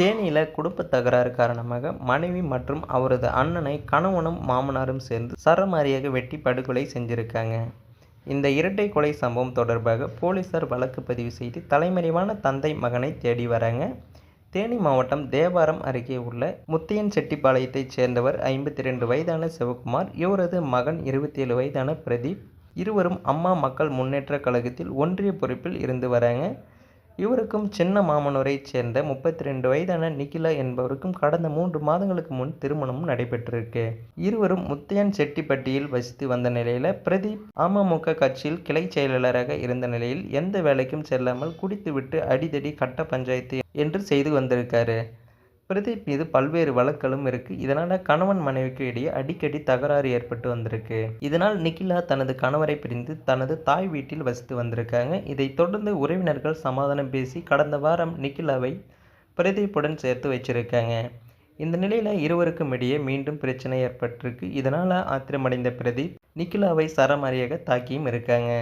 தேனியில் குடும்ப தகராறு காரணமாக மனைவி மற்றும் அவரது அண்ணனை கணவனும் மாமனாரும் சேர்ந்து சரமாரியாக வெட்டி படுகொலை செஞ்சிருக்காங்க. இந்த இரட்டை கொலை சம்பவம் தொடர்பாக போலீசார் வழக்கு பதிவு செய்து தலைமறைவான தந்தை மகனை தேடி வராங்க. தேனி மாவட்டம் தேவாரம் அருகே உள்ள முத்தையன் செட்டிப்பாளையத்தைச் சேர்ந்தவர் ஐம்பத்தி ரெண்டு வயதான சிவகுமார் இவரது மகன் இருபத்தி ஏழு வயதான பிரதீப் இருவரும் அம்மா மக்கள் முன்னேற்ற கழகத்தில் ஒன்றிய பொறுப்பில் இருந்து வராங்க. இவருக்கும் சின்ன மாமனூரைச் சேர்ந்த முப்பத்தி ரெண்டு வயதான நிகிலா என்பவருக்கும் கடந்த மூன்று மாதங்களுக்கு முன் திருமணமும் நடைபெற்றிருக்கு. இருவரும் முத்தையன் செட்டிப்பட்டியில் வசித்து வந்த நிலையில் பிரதீப் அமமுக கட்சியில் கிளை செயலாளராக இருந்த நிலையில் எந்த வேலைக்கும் செல்லாமல் குடித்துவிட்டு அடிதடி கட்ட பஞ்சாயத்து என்று செய்து வந்திருக்காரு. பிரதீப் மீது பல்வேறு வழக்களும் இருக்கு. இதனால கணவன் மனைவிக்கு இடையே அடிக்கடி தகராறு ஏற்பட்டு வந்திருக்கு. இதனால் நிகிலா தனது கணவரை பிரிந்து தனது தாய் வீட்டில் வசித்து வந்திருக்காங்க. இதை தொடர்ந்து உறவினர்கள் சமாதானம் பேசி கடந்த வாரம் நிகிலாவை பிரதீப்புடன் சேர்த்து வச்சிருக்காங்க. இந்த நிலையில் இருவருக்கும் இடையே மீண்டும் பிரச்சனை ஏற்பட்டிருக்கு. இதனால் ஆத்திரமடைந்த பிரதீப் நிகிலாவை சரமாரியாக தாக்கியும் இருக்காங்க.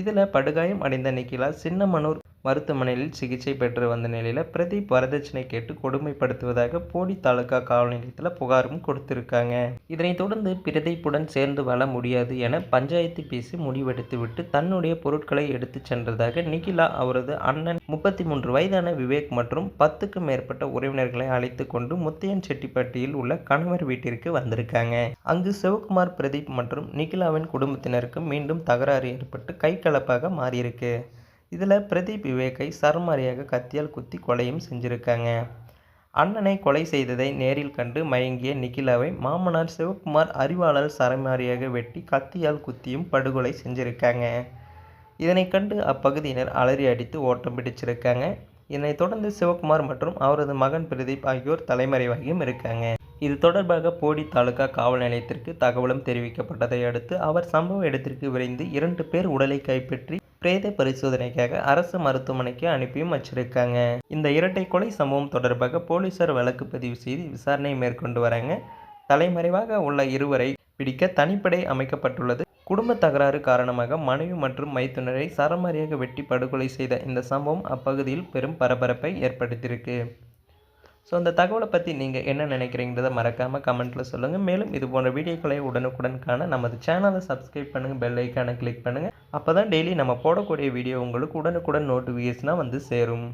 இதில் படுகாயம் அடைந்த நிகிலா சின்னமனூர் மருத்துவமனையில் சிகிச்சை பெற்று வந்த நிலையில் பிரதீப் வரதட்சணை கேட்டு கொடுமைப்படுத்துவதாக போடி தாலுகா காவல் நிலையத்தில் புகாரும் கொடுத்திருக்காங்க. இதனைத் தொடர்ந்து பிரதீப்புடன் சேர்ந்து வாழ முடியாது என பஞ்சாயத்து பேசி முடிவெடுத்துவிட்டு தன்னுடைய பொருட்களை எடுத்துச் சென்றதாக நிகிலா அவரது அண்ணன் முப்பத்தி மூன்று வயதான விவேக் மற்றும் பத்துக்கும் மேற்பட்ட உறவினர்களை அழைத்து கொண்டு முத்தையன் செட்டிப்பட்டியில் உள்ள கணவர் வீட்டிற்கு வந்திருக்காங்க. அங்கு சிவகுமார் பிரதீப் மற்றும் நிகிலாவின் குடும்பத்தினருக்கு மீண்டும் தகராறு ஏற்பட்டு கைகலப்பாக மாறியிருக்கு. இதில் பிரதீப் விவேக்கை சரமாரியாக கத்தியால் குத்தி கொலையும் செஞ்சுருக்காங்க. அண்ணனை கொலை செய்ததை நேரில் கண்டு மயங்கிய நிகிலாவை மாமனார் சிவகுமார் அறிவாளர் சரமாரியாக வெட்டி கத்தியால் குத்தியும் படுகொலை செஞ்சுருக்காங்க. இதனை கண்டு அப்பகுதியினர் அலறி அடித்து ஓட்டம் பிடிச்சிருக்காங்க. இதனைத் தொடர்ந்து சிவகுமார் மற்றும் அவரது மகன் பிரதீப் ஆகியோர் தலைமறைவாகியும் இருக்காங்க. இது தொடர்பாக போடி தாலுகா காவல் நிலையத்திற்கு தகவலும் தெரிவிக்கப்பட்டதை அடுத்து அவர் சம்பவ இடத்திற்கு விரைந்து இரண்டு பேர் உடலை கைப்பற்றி பிரேத பரிசோதனைக்காக அரசு மருத்துவமனைக்கு அனுப்பியும் வச்சிருக்காங்க. இந்த இரட்டை கொலை சம்பவம் தொடர்பாக போலீசார் வழக்கு பதிவு செய்து விசாரணை மேற்கொண்டு வராங்க. தலைமறைவாக உள்ள இருவரை பிடிக்க தனிப்படை அமைக்கப்பட்டுள்ளது. குடும்ப தகராறு காரணமாக மனைவி மற்றும் மைத்துனரை சரமாரியாக வெட்டி படுகொலை செய்த இந்த சம்பவம் அப்பகுதியில் பெரும் பரபரப்பை ஏற்படுத்தியிருக்கு. ஸோ அந்த தகவலை பற்றி நீங்கள் என்ன நினைக்கிறீங்கிறத மறக்காமல் கமெண்ட்டில் சொல்லுங்கள் மேலும் இது போன்ற வீடியோக்களை உடனுக்குடன் காண நமது சேனலை சப்ஸ்கிரைப் பண்ணுங்கள் பெல் ஐக்கானை கிளிக் பண்ணுங்கள் அப்போ தான் டெய்லி நம்ம போடக்கூடிய வீடியோ உங்களுக்கு உடனுக்குடன் நோட்டிஃபிகேஷனாக வந்து சேரும்.